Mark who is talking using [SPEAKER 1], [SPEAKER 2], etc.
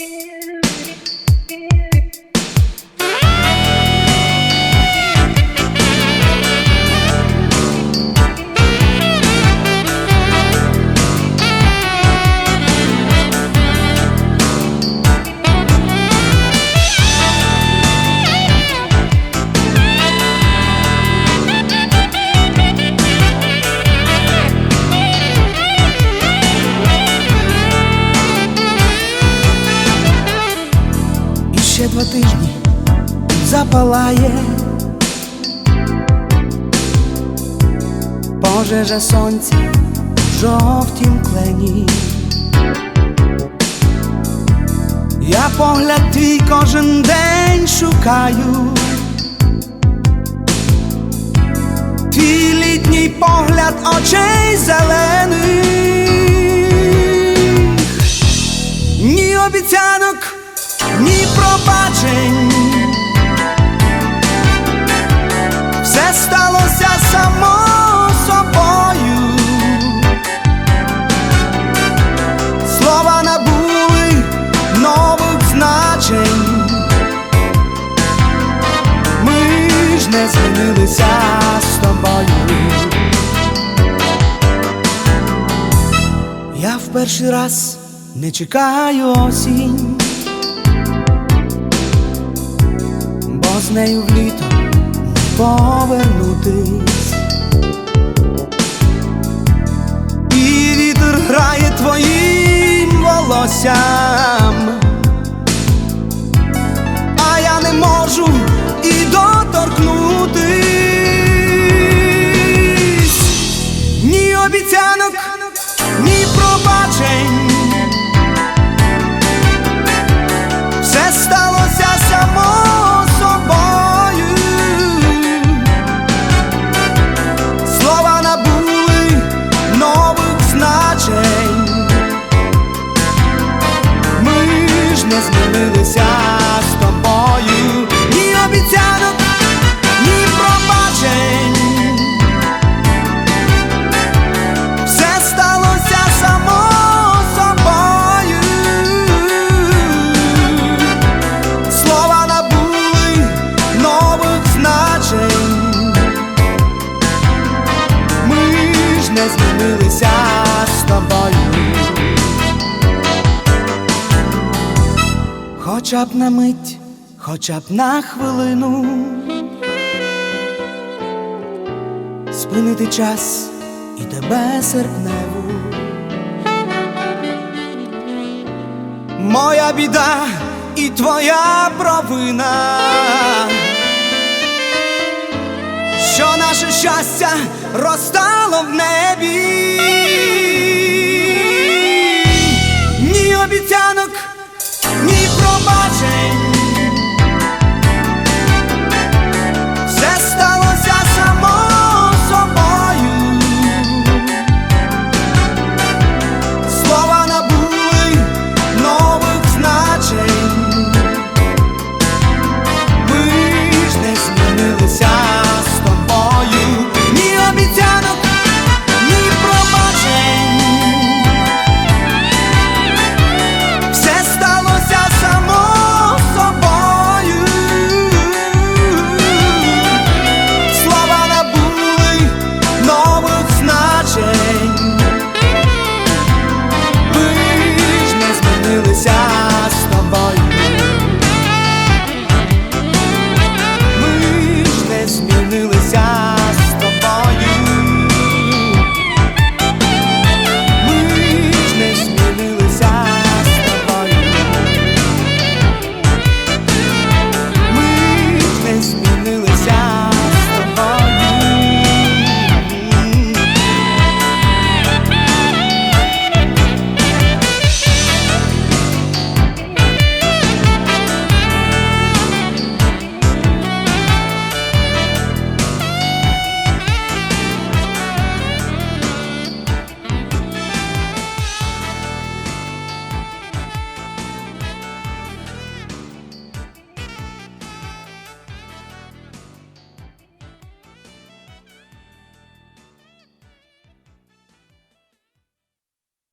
[SPEAKER 1] І два тижні запалає пожежа сонця в жовтім клені. Я погляд твій кожен день шукаю. Твій літній погляд очей зелених ні обіцянок, перший раз не чекаю осінь, бо з нею в літо не повернутись. І вітер грає твоїм волоссям, не змінилися з тобою. Хоча б на мить, хоча б на хвилину. Спинити час і тебе серпневу. Моя біда і твоя провина, наше щастя розтало в небі,